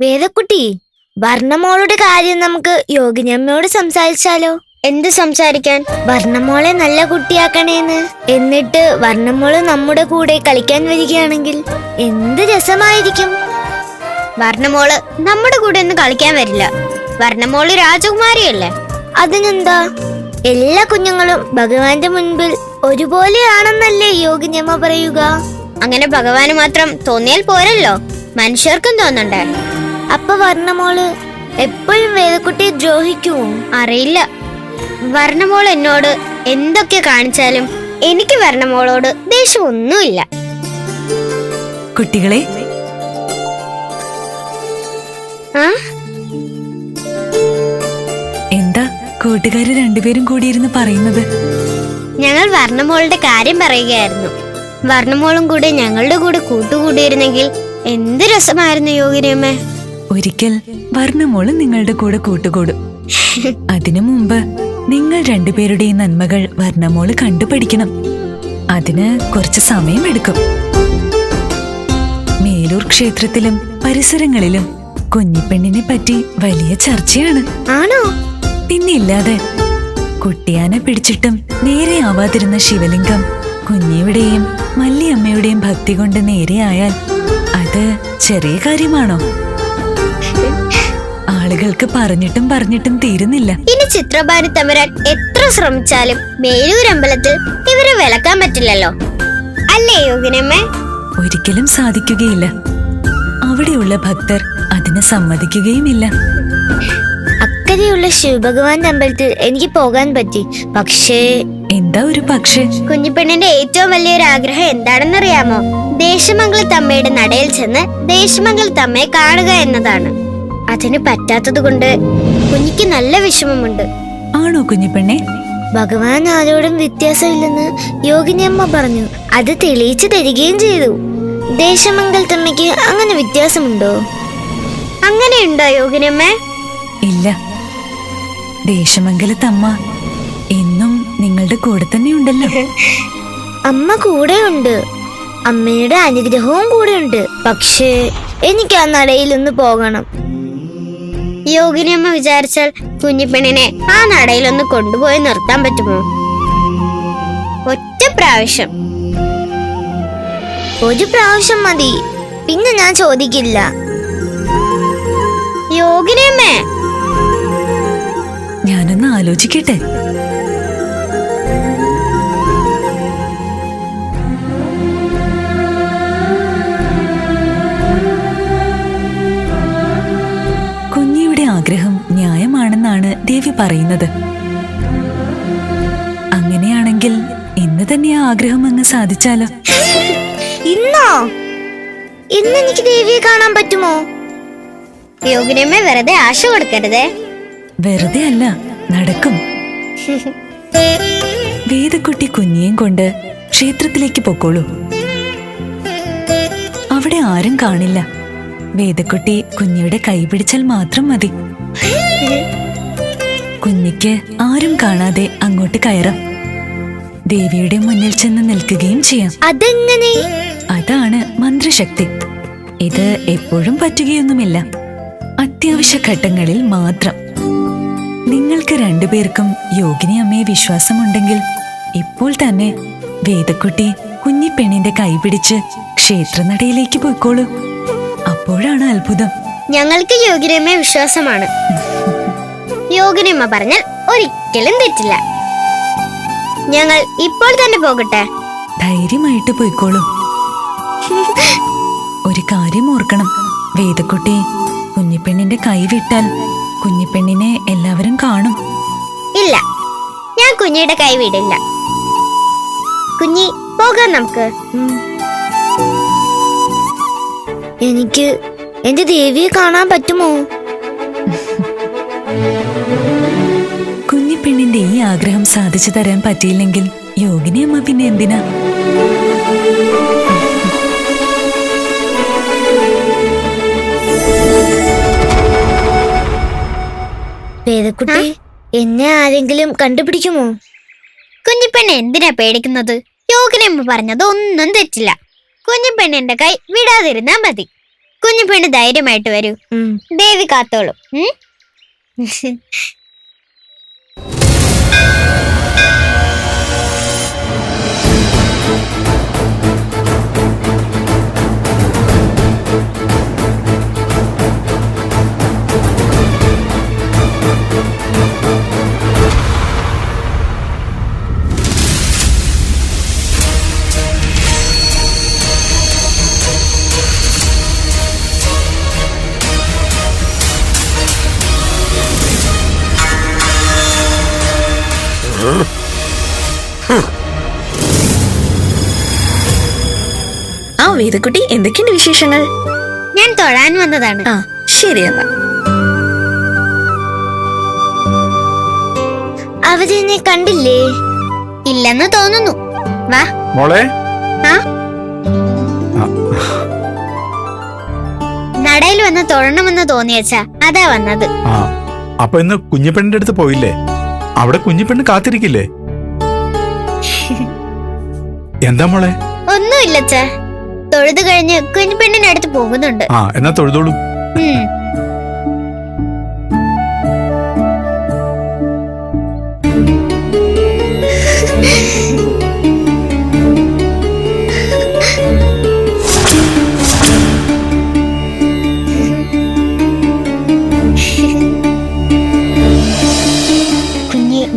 വേദക്കുട്ടി വർണമോളുടെ കാര്യം നമുക്ക് യോഗിനിയമ്മയോട് സംസാരിച്ചാലോ? എന്ത് സംസാരിക്കാൻ? വർണമോളെ നല്ല കുട്ടിയാക്കണേന്ന്. എന്നിട്ട് വർണമോൾ നമ്മുടെ കൂടെ കളിക്കാൻ വരികയാണെങ്കിൽ എന്ത് രസമായിരിക്കും? വർണമോൾ നമ്മുടെ കൂടെ ഒന്നും കളിക്കാൻ വരില്ല. വർണമോൾ രാജകുമാരിയല്ലേ? അതിനെന്താ? എല്ലാ കുഞ്ഞുങ്ങളും ഭഗവാന്റെ മുൻപിൽ ഒരുപോലെയാണെന്നല്ലേ യോഗിനിയമ്മ പറയുക? അങ്ങനെ ഭഗവാന് മാത്രം തോന്നിയാൽ പോരല്ലോ. മനുഷ്യർക്കും തോന്നണ്ടേ. അപ്പൊ വർണമോൾ എപ്പോഴും വേദക്കുട്ടിയെ ദ്രോഹിക്കുമോ അറിയില്ല. വർണമോൾ എന്നോട് എന്തൊക്കെ കാണിച്ചാലും എനിക്ക് വർണമോളോട് ദേഷ്യമൊന്നുമില്ല. കുട്ടികളെ. ആ? എന്താ കൂട്ടുകാര് രണ്ടുപേരും കൂടിയിരുന്ന് പറയുന്നത്? ഞങ്ങൾ വർണമോളുടെ കാര്യം പറയുകയായിരുന്നു. വർണമോളും കൂടെ ഞങ്ങളുടെ കൂടെ കൂട്ടുകൂടിയിരുന്നെങ്കിൽ എന്ത് രസമായിരുന്നു യോഗിനിയമ്മേ? ഒരിക്കൽ വർണമോൾ നിങ്ങളുടെ കൂടെ കൂട്ടുകൂടും. അതിനു മുമ്പ് നിങ്ങൾ രണ്ടുപേരുടെയും നന്മകൾ വർണമോൾ കണ്ടുപഠിക്കണം. അതിന് കുറച്ച് സമയം എടുക്കും മേലൂർ ക്ഷേത്രത്തിലും പരിസരങ്ങളിലും കുഞ്ഞിപ്പെണ്ണിനെ പറ്റി വലിയ ചർച്ചയാണ്. ആണോ? പിന്നില്ലാതെ കുട്ടിയാനെ പിടിച്ചിട്ടും നേരെ ആവാതിരുന്ന ശിവലിംഗം കുഞ്ഞിയുടെയും മല്ലിയമ്മയുടെയും ഭക്തി കൊണ്ട് നേരെയായാൽ അത് ചെറിയ കാര്യമാണോ? ആളുകൾക്ക് പറഞ്ഞിട്ടും പറഞ്ഞിട്ടും തീരുന്നില്ല. ഇനി ചിത്രഭാനു തമ്പുരാൻ എത്ര ശ്രമിച്ചാലും മേലൂർ അമ്പലത്തിൽ ഇവരെ വിളക്കാൻ പറ്റില്ലല്ലോ. അല്ലേ യോഗിനമ്മേ ഒരിക്കലും സാധിക്കുകയില്ല. അവിടെയുള്ള ഭക്തർ അതിന് സമ്മതിക്കുകയുമില്ല. അക്കരെയുള്ള ശിവഭഗവാൻ അമ്പലത്തിൽ എനിക്ക് പോകാൻ പറ്റി. പക്ഷേ എന്താ ഒരു പക്ഷേ? കുഞ്ഞിപ്പെണ്ണിന്റെ ഏറ്റവും വലിയൊരു ആഗ്രഹം എന്താണെന്നറിയാമോ? ദേശമംഗലത്തമ്മയുടെ നടയിൽ ചെന്ന് ദേശമംഗലത്തമ്മയെ കാണുക എന്നതാണ്. അതിന് പറ്റാത്തത് കൊണ്ട് കുഞ്ഞിക്ക് നല്ല വിഷമമുണ്ട്. ആണോ കുഞ്ഞിപ്പെണ്ണേ? ഭഗവാൻ ആരോടും വ്യത്യാസമില്ലെന്ന് യോഗിനിയമ്മ പറഞ്ഞു. അത് തെളിയിച്ചു തരികയും ചെയ്തു. ദേശമംഗലത്തമ്മയ്ക്ക് അങ്ങനെ വ്യത്യാസമുണ്ടോ? അങ്ങനെയുണ്ടോ യോഗിനിയമ്മ ഇല്ല. ദേശമംഗലത്തമ്മ എന്നും നിങ്ങളുടെ കൂടെ തന്നെ ഉണ്ടല്ലോ. അമ്മ കൂടെയുണ്ട്. അമ്മയുടെ അനുഗ്രഹവും കൂടെയുണ്ട്. പക്ഷേ എനിക്ക് ആ നടയിലൊന്ന് പോകണം. യോഗിനിയമ്മ വിചാരിച്ചാൽ കുഞ്ഞിപ്പെണ്ണിനെ ആ നടയിലൊന്ന് കൊണ്ടുപോയി നിർത്താൻ പറ്റുമോ? ഒറ്റ പ്രാവശ്യം. ഒരു പ്രാവശ്യം മതി. പിന്നെ ഞാൻ ചോദിക്കില്ല. യോഗിനിയമ്മേ ഞാനൊന്ന് ആലോചിക്കട്ടെ. ന്യായമാണെന്നാണ് ദേവി പറയുന്നത്. അങ്ങനെയാണെങ്കിൽ ഇന്ന് തന്നെ ആ ആഗ്രഹം അങ്ങ് സാധിച്ചാലോ? ഇന്നോ? ഇന്ന് എനിക്ക് ദേവിയെ കാണാൻ പറ്റുമോ? യോഗിനിയമ്മ വെറുതെ ആശ കൊടുക്കരുതേ. വെറുതെ അല്ല നടക്കും. വേദക്കുട്ടി കുഞ്ഞിയും കൊണ്ട് ക്ഷേത്രത്തിലേക്ക് പൊക്കോളൂ. അവിടെ ആരും കാണില്ല. വേദക്കുട്ടി കുഞ്ഞിയുടെ കൈ പിടിച്ചാൽ മാത്രം മതി. കുഞ്ഞിക്ക് ആരും കാണാതെ അങ്ങോട്ട് കയറാം. ദേവിയുടെ മുന്നിൽ ചെന്ന് നിൽക്കുകയും ചെയ്യാം. അതെങ്ങനെ? അതാണ് മന്ത്രശക്തി. ഇത് എപ്പോഴും പറ്റുകയൊന്നുമില്ല. അത്യാവശ്യ ഘട്ടങ്ങളിൽ മാത്രം. നിങ്ങൾക്ക് രണ്ടുപേർക്കും യോഗിനി അമ്മയെ വിശ്വാസമുണ്ടെങ്കിൽ ഇപ്പോൾ തന്നെ വേദക്കുട്ടി കുഞ്ഞിപ്പെണ്ണിന്റെ കൈപിടിച്ച് ക്ഷേത്രനടയിലേക്ക് പോയിക്കോളൂ. അപ്പോഴാണ് അത്ഭുതം. ഞങ്ങൾക്ക് യോഗിനിയമ്മയെ വിശ്വാസമാണ്. യോഗിനിയമ്മ പറഞ്ഞാൽ ഒരിക്കലും തെറ്റില്ല. ഞങ്ങൾ ഇപ്പോൾ തന്നെ പോകട്ടെ. ധൈര്യമായിട്ട് പോയിക്കോളൂ. ഒരു കാര്യം ഓർക്കണം. വേദക്കുട്ടി കുഞ്ഞിപ്പെണ്ണിന്റെ കൈ വിട്ടാൽ കുഞ്ഞിപ്പെണ്ണിനെ എല്ലാവരും കാണും. ഇല്ല ഞാൻ കുഞ്ഞിയുടെ കൈ വിടില്ല. കുഞ്ഞി പോകാം നമുക്ക്. എനിക്ക് എന്റെ ദേവിയെ കാണാൻ പറ്റുമോ? കുഞ്ഞിപ്പെണ്ണിന്റെ ഈ ആഗ്രഹം സാധിച്ചു തരാൻ പറ്റിയില്ലെങ്കിൽ യോഗിനി അമ്മ പിന്നെ എന്തിനാ? വേദക്കുട്ടി എന്നെ ആരെങ്കിലും കണ്ടുപിടിക്കുമോ? കുഞ്ഞിപ്പെണ് എന്തിനാ പേടിക്കുന്നത്? യോഗിനിയമ്മ പറഞ്ഞത് ഒന്നും തെറ്റില്ല. കുഞ്ഞിപ്പെണ്ണിന്റെ കൈ വിടാതിരുന്നാ മതി. കുഞ്ഞിപ്പെണ്ണ് ധൈര്യമായിട്ട് വരൂ. ദേവി കാത്തോളും. ആ വേദക്കുട്ടി എന്തൊക്കെയുണ്ട് വിശേഷങ്ങൾ? ഞാൻ തൊഴാൻ വന്നതാണ്. ആ ശരി എന്നാ. കണ്ടില്ലേ? ഇല്ലെന്ന് തോന്നുന്നു. വാ. മോളെ? ആ? നടയിൽ വന്ന് തൊഴണമെന്ന് തോന്നിയച്ചാ അതാ വന്നത്. ആ അപ്പൊ ഇന്ന് കുഞ്ഞിപ്പെണ്ണിന്റെ അടുത്ത് പോയില്ലേ? അവിടെ കുഞ്ഞിപ്പെണ്ണ് കാത്തിരിക്കില്ലേ? എന്താ മോളെ? ഒന്നുമില്ല തൊഴുതു കഴിഞ്ഞ് കുഞ്ഞിപ്പെണ്ണിന്റെ അടുത്ത് പോകുന്നുണ്ട്. ആ എന്നാ തൊഴുതോളൂ.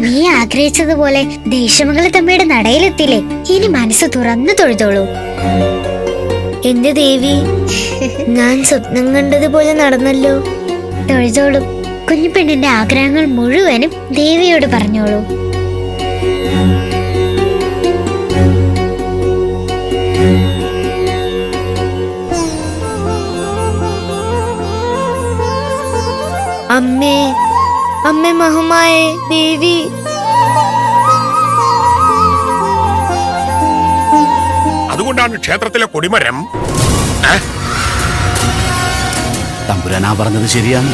നീ ആഗ്രഹിച്ചതുപോലെ ദേശമംഗല തമ്മയുടെ നടയിലെത്തില്ലേ? ഇനി മനസ്സ് തുറന്നു തൊഴുതോളൂ. എന്റെ ദേവി ഞാൻ സ്വപ്നം കണ്ടതുപോലെ നടന്നല്ലോ. തൊഴുതോളും. കുഞ്ഞു പെണ്ണിന്റെ ആഗ്രഹങ്ങൾ മുഴുവനും ദേവിയോട് പറഞ്ഞോളൂ. മഹമായേ ദേവി. അതുകൊണ്ടാണ് ക്ഷേത്രത്തിലെ കൊടിമരം? തമ്പുരാനാ പറഞ്ഞത് ശരിയാണ്.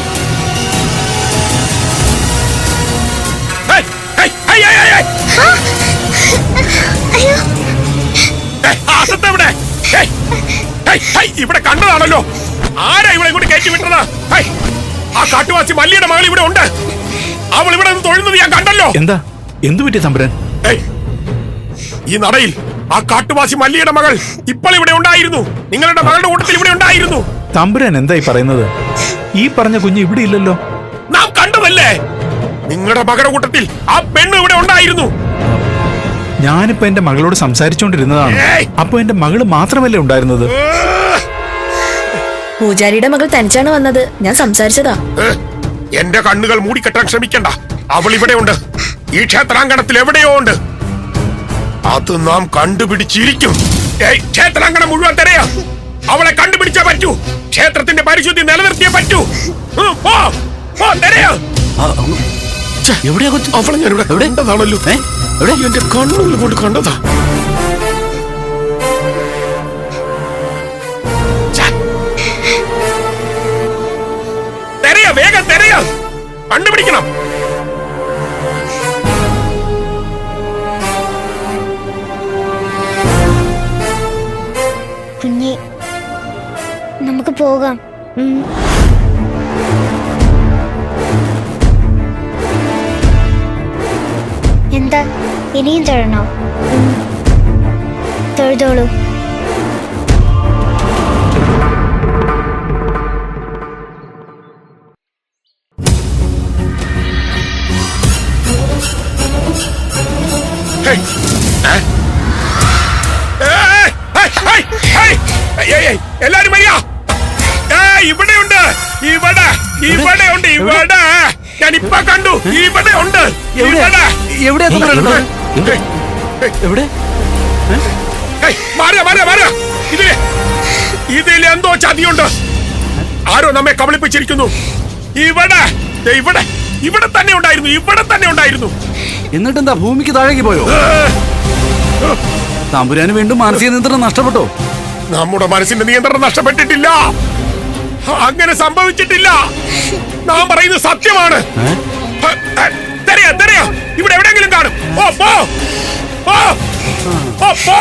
ഇവിടെ കണ്ടതാണല്ലോ. ആരാ ഇവിടെ ഇങ്ങോട്ട് കയറ്റി വിട്ടത്? ആ കാട്ടുവാസി മല്ലിയുടെ മകൾ ഇവിടെ ഉണ്ട്. അവൾ ഇവിടെ നിന്ന് തൊഴുന്നത് ഞാൻ കണ്ടല്ലോ. എന്താ? എന്തു പറ്റി തമ്പുരാൻ ഈ നടയിൽ ആ കാട്ടുവാസി മല്ലിയുടെ മകൾ ഇപ്പോൾ ഇവിടെ ഉണ്ടായിരുന്നു. നിങ്ങളുടെ മകളുടെ കൂട്ടത്തിൽ ഇവിടെ ഉണ്ടായിരുന്നു. തമ്പുരാൻ എന്തായി പറയുന്നത്? ഈ പറഞ്ഞ കുഞ്ഞ് ഇവിടെ ഇല്ലല്ലോ. നാം കണ്ടതല്ലേ? നിങ്ങളുടെ മകളുടെ കൂട്ടത്തിൽ ആ പെണ്ണ് ഇവിടെ ഉണ്ടായിരുന്നു. ഞാനിപ്പോ എന്റെ മകളോട് സംസാരിച്ചോണ്ടിരുന്നതാണ്! അപ്പൊ എന്റെ മകൾ മാത്രമല്ലേ ഉണ്ടായിരുന്നത്? പൂജാരിയുടെ മകൾ തനിച്ചാണ് വന്നത്. ഞാൻ സംസാരിച്ചതാ! എന്റെ കണ്ണുകൾ മൂടിക്കെട്ടാൻ ശ്രമിക്കണ്ട. അവൾ ഇവിടെ ഉണ്ട് ഈ ക്ഷേത്രാങ്കണത്തിൽ എവിടെയോ ഉണ്ട്. അത് നാം കണ്ടുപിടിച്ചിരിക്കും. ക്ഷേത്രാങ്കണം മുഴുവൻ തരയാ. അവളെ കണ്ടുപിടിച്ചേ പറ്റൂ. ക്ഷേത്രത്തിന്റെ പരിശുദ്ധി നിലനിർത്തിയേ പറ്റൂ. അവളെ ഞാൻ ഇവിടെ? കണ്ടതാണല്ലോ. എവിടെ? എന്റെ കണ്ണുകൾ കൊണ്ട് കണ്ടതാ. കണ്ടുപിടിക്കണം. കുഞ്ഞി നമുക്ക് പോകാം. എന്താ ഇനിയും തൊഴണോ തൊഴുതോളൂ. ഏയ്, ഇവിടെയുണ്ട്. ഇവിടെ ഇവിടെ ഉണ്ട് ഇവിടെ. ഞാൻ കണ്ടു ഇവിടെ. ഉണ്ട്? ഇവിടെ. എവിടെ? മാറിയ മാറിയ മാറിയ? ഇതിൽ ഇതിൽ എന്തോ ചതിയുണ്ട്. ആരോ നമ്മെ കബളിപ്പിച്ചിരിക്കുന്നു. ഇവിടെ. ഇവിടെ. ഇവിടെ തന്നെ ഉണ്ടായിരുന്നു ഇവിടെ തന്നെ ഉണ്ടായിരുന്നു. എന്നിട്ടെന്താ ഭൂമിക്ക് താഴേക്ക് പോയോ? തമ്പുരാന് വീണ്ടും മാനസിക നിയന്ത്രണം നഷ്ടപ്പെട്ടോ? നമ്മുടെ മനസ്സിന്റെ നിയന്ത്രണം നഷ്ടപ്പെട്ടിട്ടില്ല. അങ്ങനെ സംഭവിച്ചിട്ടില്ല. നാം പറയുന്നത് സത്യമാണ്. തെരയാ തെരയാ. ഇവിടെ എവിടെയെങ്കിലും കാണും. ഓ പോ. പോ. ഓ പോ.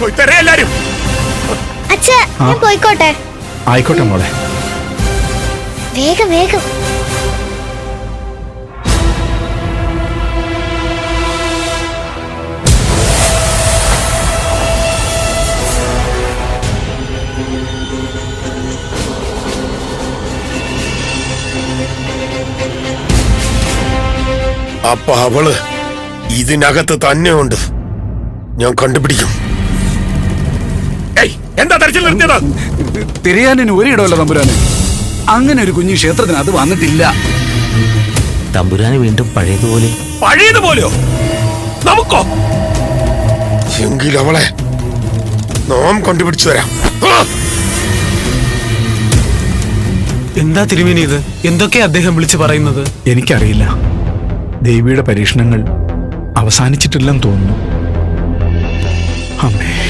പോയി തെരയാ എല്ലാരും. അച്ഛ ഞാൻ പോയിക്കോട്ടെ. ആയിക്കോട്ടെ മോളെ. വേഗം വേഗം. അപ്പൊ അവൾ ഇതിനകത്ത് തന്നെ ഉണ്ട് ഞാൻ കണ്ടുപിടിക്കും. എന്താ തരച്ചിൽ നിർത്തിയത് തിരയാനിന് ഒരിടമല്ല തമ്പുരാന്. അങ്ങനെ ഒരു കുഞ്ഞു ക്ഷേത്രത്തിന് അത് വന്നിട്ടില്ല. തമ്പുരാന് വീണ്ടും പഴയതുപോലെ. പഴയതുപോലെയോ? നമുക്കോ? എങ്കിൽ അവളെ നാം കണ്ടുപിടിച്ചു തരാം. എന്താ തിരുമേനി ഇത്? എന്തൊക്കെയാ അദ്ദേഹം വിളിച്ചു പറയുന്നത്? എനിക്കറിയില്ല. ദേവിയുടെ പരീക്ഷണങ്ങൾ അവസാനിച്ചിട്ടില്ലെന്ന് തോന്നുന്നു. അമ്മേ